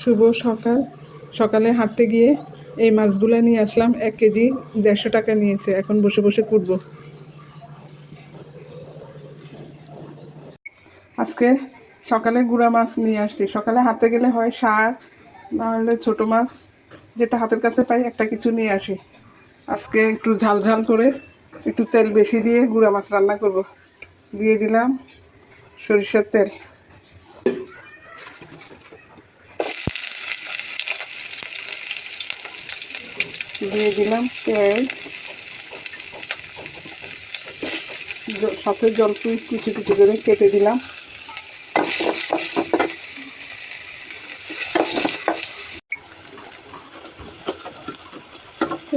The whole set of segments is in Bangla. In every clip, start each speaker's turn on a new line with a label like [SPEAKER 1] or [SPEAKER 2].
[SPEAKER 1] শুভ সকাল। সকালে হাঁটতে গিয়ে এই মাছগুলো নিয়ে আসলাম। এক কেজি দেড়শো টাকা নিয়েছে। এখন বসে বসে কুটবো। আজকে সকালে গুঁড়া মাছ নিয়ে আসছি। সকালে হাঁটতে গেলে হয় শাক নাহলে ছোট মাছ, যেটা হাতের কাছে পাই একটা কিছু নিয়ে আসি। আজকে একটু ঝাল ঝাল করে একটু তেল বেশি দিয়ে গুঁড়া মাছ রান্না করব। দিয়ে দিলাম সরিষার তেল। দিয়ে দিলাম পেঁয়াজ সাথে জল কুচি কুচি করে কেটে দিলাম।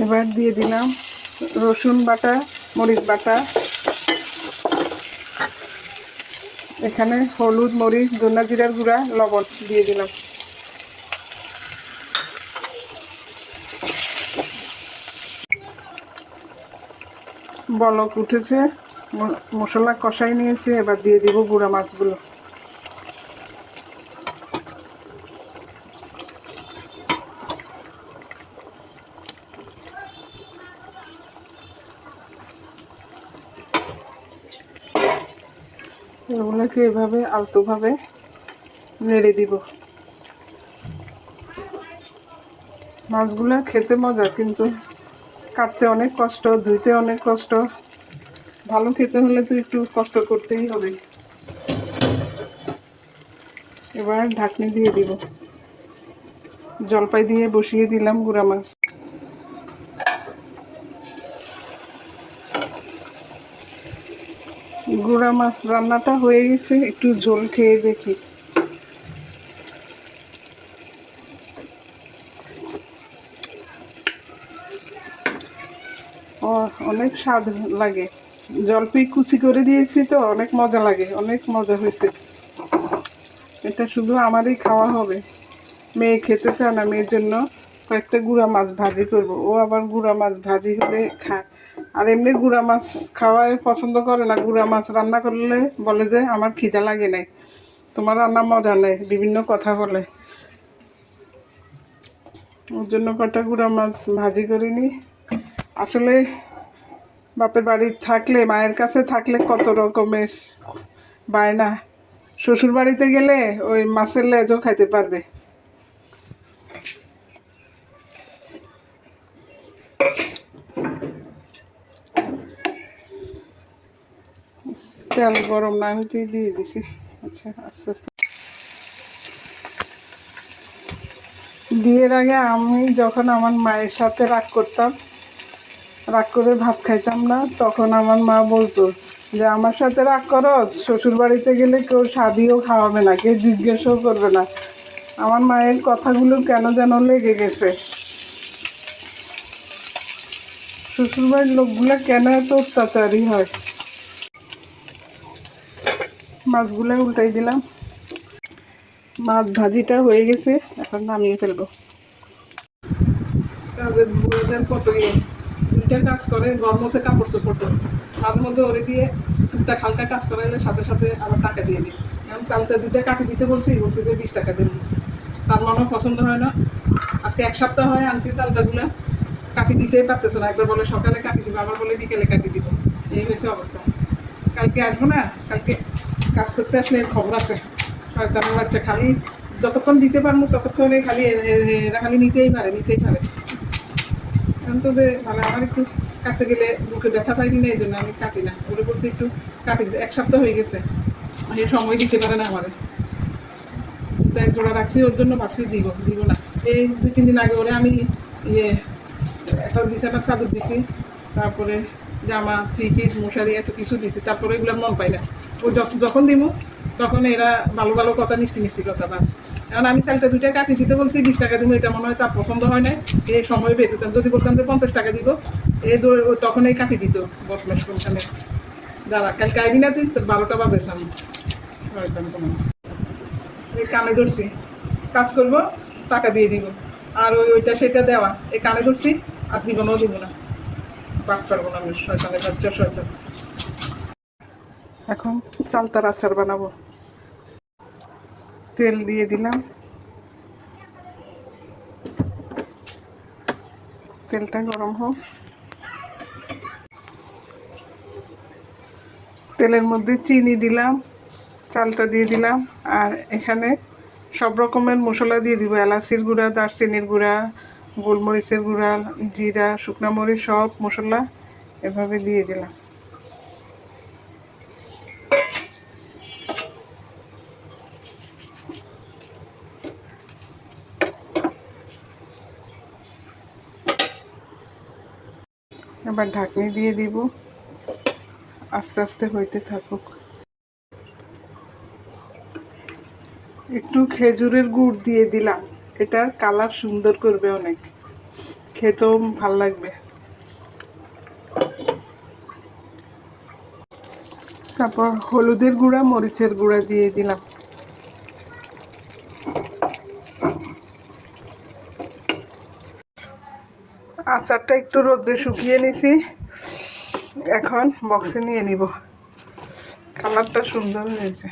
[SPEAKER 1] এবার দিয়ে দিলাম রসুন বাটা, মরিচ বাটা। এখানে হলুদ, মরিচ ধনা জিরার গুঁড়া, লবণ দিয়ে দিলাম। বলক উঠেছে মশলা কষাই নিয়েছি, এবার দিয়ে দিব গুঁড়া মাছগুলো। এগুলোকে এভাবে আলতোভাবে নেড়ে দিব। মাছগুলো খেতে মজা, কিন্তু কাটতে অনেক কষ্ট, ধুইতে অনেক কষ্ট। ভালো খেতে হলে তো একটু কষ্ট করতেই হবে। এবার ঢাকনি দিয়ে দিব। জলপাই দিয়ে বসিয়ে দিলাম গুঁড়া মাছ। গুঁড়া মাছ রান্নাটা হয়ে গেছে, একটু ঝোল খেয়ে দেখি। অনেক স্বাদ লাগে। জলপাই কুচি করে দিয়েছি তো, অনেক মজা লাগে, অনেক মজা হয়েছে। এটা শুধু আমারই খাওয়া হবে। মেয়ে খেতে চায় না, মেয়ের জন্য কয়েকটা গুঁড়া মাছ ভাজি করব। ও আবার গুঁড়া মাছ ভাজি হলে খায়। আর এমনি গুঁড়া মাছ খাওয়ায় পছন্দ করে না। গুঁড়া মাছ রান্না করলে বলে যে, আমার খিদা লাগে নাই। তোমার রান্না মজা নেই। বিভিন্ন কথা বলে। ওর জন্য কটা গুঁড়া মাছ ভাজি করিনি। আসলে বাপের বাড়ি থাকলে, মায়ের কাছে থাকলে কত রকমের বায়না। শ্বশুর বাড়িতে গেলে ওই মাছের লেজও খাইতে পারবে। তেল গরম না হইতেই দিয়ে দিছি। আচ্ছা আস্তে আস্তে। বিয়ের আগে আমি যখন আমার মায়ের সাথে রাগ করতাম রাগ করে ভাত খাইতাম না, তখন আমার মা বলতো যে, আমার সাথে রাগ করো, শ্বশুর বাড়িতে গেলে কেউ স্বাদিও খাওয়াবে না, কেউ জিজ্ঞেসও করবে না। আমার মায়ের কথাগুলো কেন যেন লেগে গেছে। শ্বশুর বাড়ির লোকগুলো কেন এত অত্যাচারী হয়? মাছগুলো উল্টাই দিলাম। মাছ ভাজিটা হয়ে গেছে, এখন নামিয়ে ফেলব। কাজের বুড়োদের কত ইয়ে? দুইটা কাজ করে গরমসে কাপড় চোপড় দেয় মাঝে মধ্যে ওরে দিয়ে টুকটাক হালকা কাজ করাইলে সাথে সাথে আবার টাকা দিয়ে দিই। এখন চালতে দুইটা কাটি দিতে বলছি বলছি যে বিশ টাকা দেবো তার মনে পছন্দ হয় না। আজকে এক সপ্তাহ হয় আনছি চালটাগুলো। কাটি দিতেই পারতেছে না। একবার বলে সকালে কাটি দিব, আবার বলে বিকেলে কাটি দিব। এই হয়েছে অবস্থা। কালকে আসব না? কালকে কাজ করতে আসলে খবর আছে। শয়তানের বাচ্চা খালি, যতক্ষণ দিতে পারব ততক্ষণে খালি এরা খালি নিতেই পারে নিতেই পারে। এখন তো মানে আমার একটু কাটতে গেলে বুকে ব্যথা পাই কিনা এই জন্য আমি কাটি না। ওরা বলছে একটু কাটি এক সপ্তাহ হয়ে গেছে। এই সময় দিতে পারে না আমাদের তো এক জোড়া রাখছি, ওর জন্য ভাবছি দিব দিব না। এই দুই, তিন দিন আগে ওরে আমি ইয়ে একটা বিছানার চাদর দিছি, তারপরে জামা থ্রি পিস মশারি, এত কিছু দিছি। তারপরে এগুলোর মন পাই না। ও যখন দিব তখন এরা ভালো ভালো কথা, মিষ্টি মিষ্টি কথা, বাস। এখন আমি চালটা দুইটা কাটি দিতে বলছি, বিশ টাকা দিব, এটা মনে হয় তার পছন্দ হয় না এই সময় বের করতাম যদি বলতাম যে পঞ্চাশ টাকা দিব ও তখন এই কাটি দিত বদমাস কোনখানে দাঁড়া কাল আইবি না তুই? বারোটা বাজে সামনে। হয়তো কোনো এই কানে ধরছি। কাজ করব, টাকা দিয়ে দিব। আর ওই ওইটা সেটা দেওয়া। এই কানে ধরছি, আর জীবনেও দিব না। বাদ পারব না আমি, শয়তানের বাচ্চা, শয়তান। এখন চালতার আচার বানাবো। তেল দিয়ে দিলাম। তেলটা গরম হোক। তেলের মধ্যে চিনি দিলাম, চালটা দিয়ে দিলাম, আর এখানে সব রকমের মশলা দিয়ে দিব। এলাচির গুঁড়া, দারচিনির গুঁড়া, গোলমরিচের গুঁড়া, জিরা, শুকনা মরিচ সব মশলা এভাবে দিয়ে দিলাম। এবার ঢাকনি দিয়ে দিব। আস্তে আস্তে হইতে থাকুক। একটু খেজুরের গুড় দিয়ে দিলাম। এটার কালার সুন্দর করবে অনেক। খেতেও ভালো লাগবে। তারপর হলুদের গুঁড়া, মরিচের গুঁড়া দিয়ে দিলাম। আচারটা একটু রোদ্রে শুকিয়ে নিছি। এখন বক্সে নিয়ে নিব। কালারটা সুন্দর হয়েছে।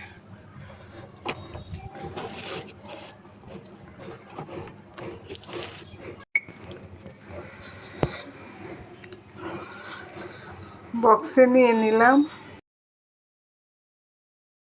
[SPEAKER 1] বক্সে নিয়ে নিলাম।